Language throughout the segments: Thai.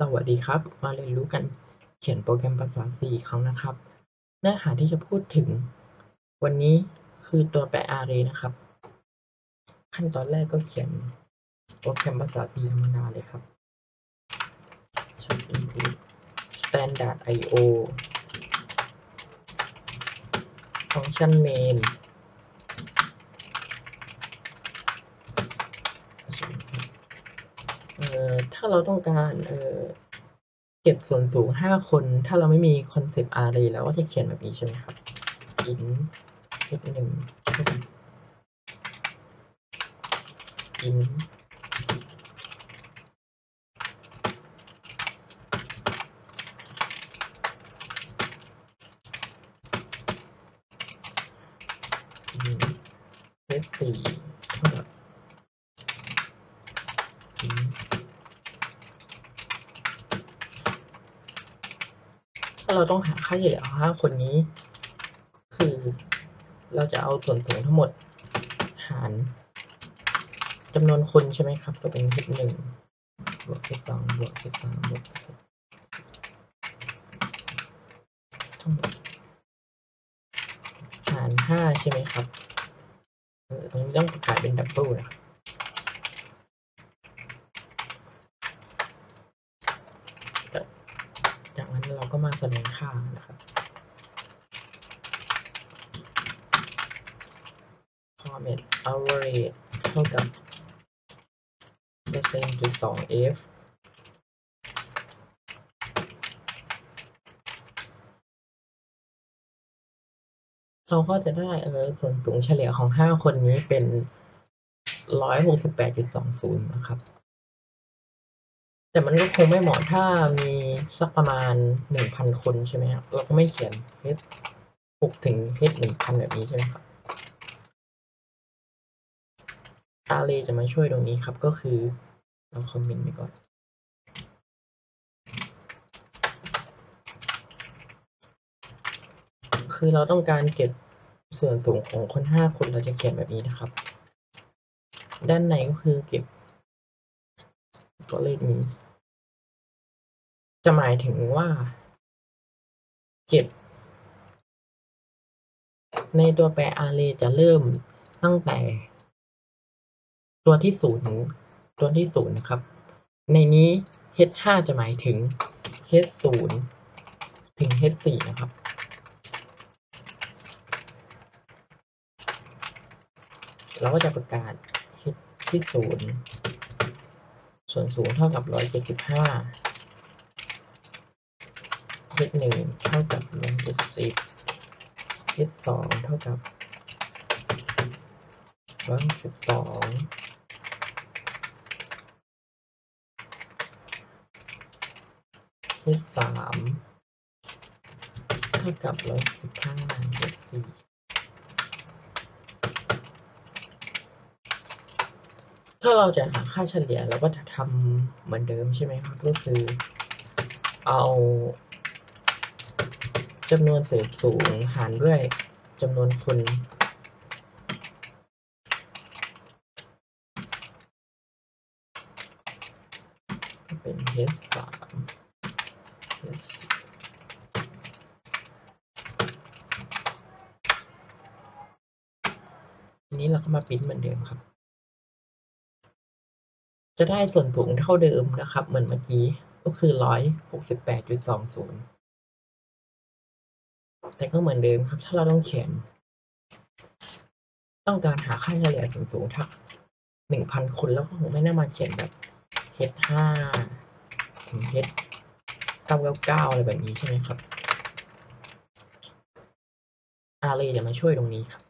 สวัสดีครับ มาเรียนรู้กันเขียนโปรแกรมภาษา C อีกครั้งนะครับ เนื้อหาที่จะพูดถึง วันนี้คือตัวแปร array นะครับ ขั้นตอนแรกก็เขียนโปรแกรมภาษา C ธรรมดาเลยครับ check input standard io function main เอ่อถ้าเราต้องการเออเก็บส่วนสูงห้าคน ถ้าเราไม่มีคอนเซปต์ array แล้วก็จะเขียนแบบนี้ใช่ไหมครับ int x หนึ่ง int int x สี่บ int ถ้า เราต้องหาค่าเฉลี่ยของห้าคนนี้ คือเราจะเอาส่วนสูงทั้งหมดหารจำนวนคนใช่ไหมครับ ก็เป็น x หนึ่งบวก x สองบวก x สามบวกทั้งหมดหารห้าใช่ไหมครับตรงนี้ต้องประกาศเป็นดับเบิลนะครับ จากนั้น เรามาแสดงค่านะครับ format average เท่ากับเปอร์เซ็นต์จุดสอง f เราก็จะได้เออส่วนสูงเฉลี่ยของห้าคนนี้เป็นร้อยหกสิบแปดจุดสองศูนย์นะครับ แต่มันก็คงไม่เหมาะถ้ามีสักประมาณหนึ่งพันคนใช่ไหมครับเราก็ไม่เขียน h หกถึง h หนึ่งพันแบบนี้ใช่ไหมครับ array จะมาช่วยตรงนี้ครับก็คือเราคอมเมนต์ไปก่อนคือเราต้องการเก็บส่วนสูงของคนห้าคนเราจะเขียนแบบนี้นะครับ ด้านในก็คือเก็บตัวเลขนี้ จะหมายถึงว่าจิตในตัวแปรอารีจะเริ่มตั้งแต่ ตัวที่ศูนย์ตัวที่ศูนย์นะครับ ในนี้ h5 จะหมายถึง h0 ถึง h4 นะครับเราก็จะประกาศ h ที่0ส่วนศูนย์เท่ากับ 175 h หนึ่งเท่ากับร้อยเจ็ดสิบ h สองเท่ากับร้อยสิบสอง h สามเท่ากับร้อยสิบห้า h สี่ถ้าเราจะหาค่าเฉลี่ยเราก็จะทำเหมือนเดิมใช่ไหมครับ ก็คือเอา จำนวนสูงสูงหารด้วยจำนวนคนเป็น h สาม h ทีนี้เราก็มาปริ้นเหมือนเดิมครับ จะได้ส่วนสูงเท่าเดิมนะครับ เหมือนเมื่อกี้ก็คือร้อยหกสิบแปดจุดสองศูนย์ แต่ก็เหมือนเดิมครับ ถ้าเราต้องเขียน ต้องการหาค่าเฉลี่ยส่วนสูงทักหนึ่งพันคนแล้วก็คงไม่น่ามาเขียนแบบ h ห้าถึง h เก้าเก้าเก้าอะไรแบบนี้ใช่ไหมครับ array จะมาช่วยตรงนี้ครับ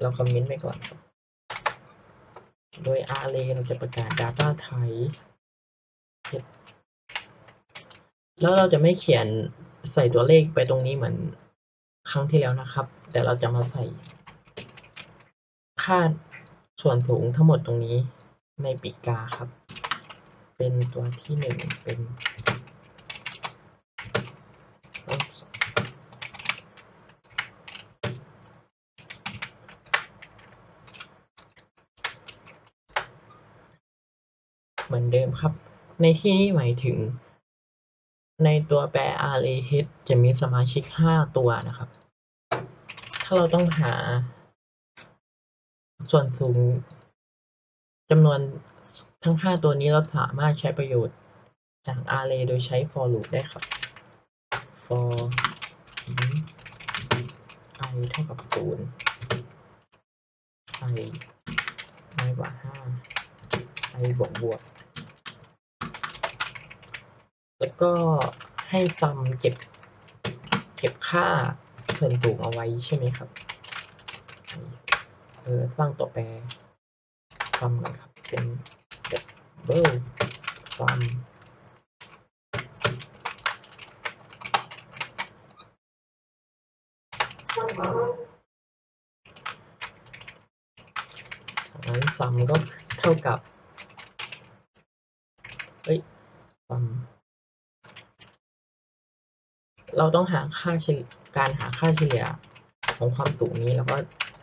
เราคอมเมนต์ไปก่อนครับ โดย array เราจะประกาศ data type แล้วเราจะไม่เขียน ใส่ตัวเลขไปตรงนี้เหมือนครั้งที่แล้วนะครับ แต่เราจะมาใส่ ค่าส่วนสูงทั้งหมดตรงนี้ในปีกาครับ เป็นตัวที่หนึ่งเป็นเหมือนเดิมครับ ในที่นี้หมายถึง ในตัวแปร array head จะมีสมาชิก 5 ตัวนะครับ ถ้าเราต้องหา ส่วนสูงจำนวนทั้ง 5 ตัวนี้เราสามารถใช้ประโยชน์จาก array โดยใช้ for loop ได้ครับ for i เท่ากับศูนย์ i น้อยกว่าห้า i บวกบวก แล้วก็ให้ซัมเก็บเก็บค่าส่วนสูงเอาไว้ใช่ไหมครับ เออสร้างตัวแปรซัมกันครับ เป็น double sum จากนั้นซัมก็เท่ากับ เอ้ยซัม เราต้องหาค่าการหาค่าเฉลี่ยของความสูงนี้แล้วก็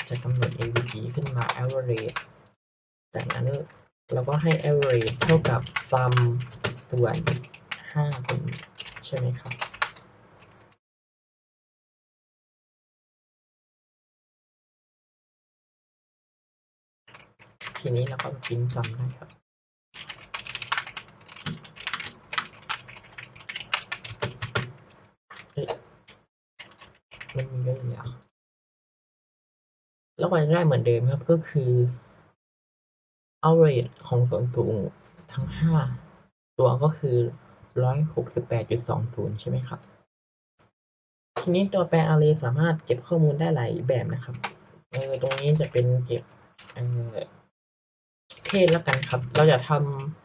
จะกำหนด AVG ขึ้นมา average จากนั้นเราก็ให้ average เท่ากับ sum ส่วน5เป็นใช่ไหมครับทีนี้เราก็พิมพ์ซ้ำได้ครับ เฮ้ย มันมีด้วยเหรอแล้วก็จะได้เหมือนเดิมครับก็คือ average ของส่วนสูงทั้ง 5 ตัวก็คือ 168.20 ใช่ไหมครับ ทีนี้ตัวแปร array สามารถเก็บข้อมูลได้หลายแบบนะครับเออตรงนี้จะเป็นเก็บเออเพศแล้วกันครับ เราจะท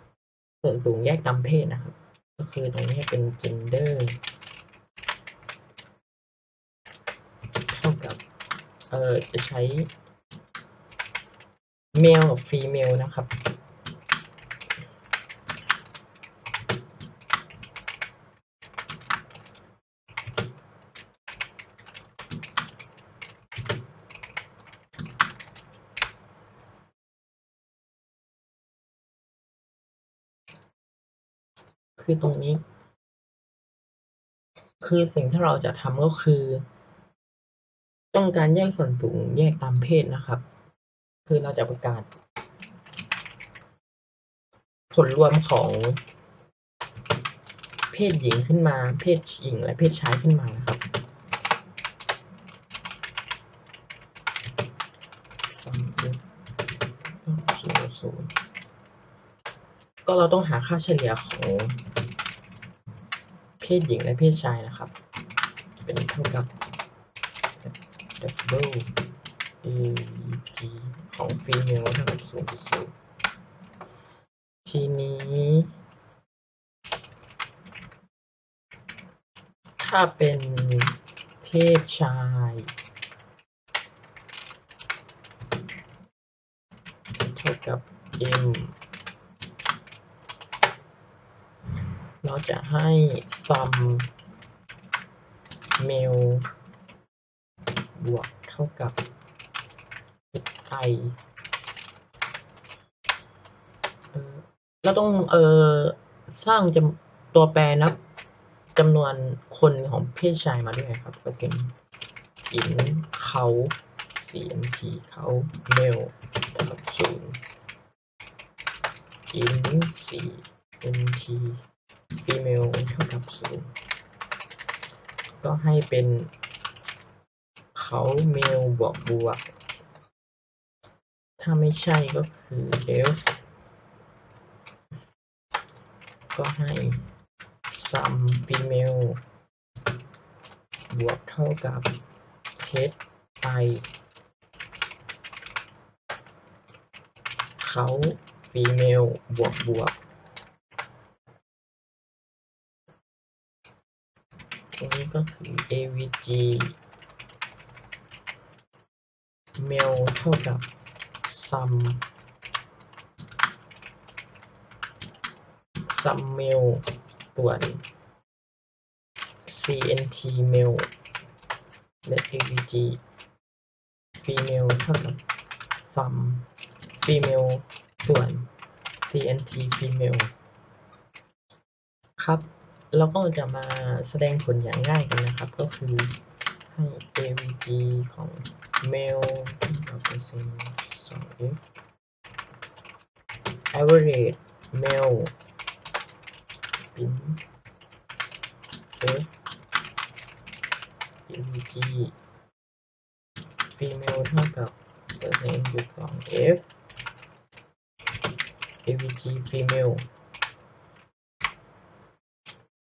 ำส่วนสูงแยกตามเพศนะครับ ก็คือตรงนี้เป็น gender เท่ากับ เออจะใช้ male กับ female นะครับ คือตรงนี้ คือสิ่งที่เราจะทำก็คือ ต้องการแยกส่วนสูงแยกตามเพศนะครับ คือเราจะประกาศ ผลรวมของเพศหญิงขึ้นมา เพศหญิงและเพศชายขึ้นมานะครับก็เราต้องหาค่าเฉลี่ยของเพศหญิงและเพศชายนะครับ เป็นเท่ากับ double AVG ของ female เท่ากับ0.0ทีนี้ ถ้าเป็นเพศชาย เท่ากับ M เราจะให้ sum male บวกเท่ากับ i เราต้องเออสร้างจำตัวแปรนับจำนวนคนของเพศชายมาด้วยครับ ก็เป็น in เขา cnt เขา male เท่ากับศูนย์ in 4 nt female เท่ากับศูนย์ก็ให้เป็น เขาเมลบวกบวก ถ้าไม่ใช่ก็คือ else ก็ให้ sum female บวกเท่ากับ h i เขา female บวกบวกตรงนี้ก็คือ avg male เท่ากับ sum sum male ส่วน cnt male และ avg female เท่ากับ sum female ส่วน cnt female ครับเราก็จะมาแสดงผลอย่างง่ายกันนะครับ ก็คือให้ avg ของ male 2% 2f average male print f avg female เท่ากับเปอร์เซ็นต์บวกสอง f avg female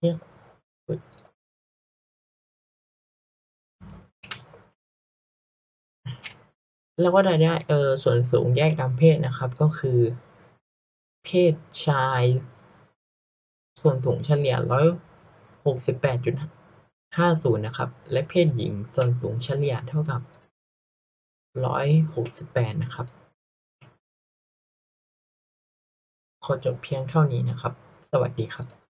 เนี่ยอุ๊ย แล้วก็ได้ได้เออส่วนสูงแยกตามเพศนะครับ ก็คือ เพศชาย ส่วนสูงเฉลี่ยร้อยหกสิบแปดจุดห้าศูนย์นะครับ และเพศหญิงส่วนสูงเฉลี่ยเท่ากับร้อยหกสิบแปดนะครับ ขอจบเพียงเท่านี้นะครับ สวัสดีครับ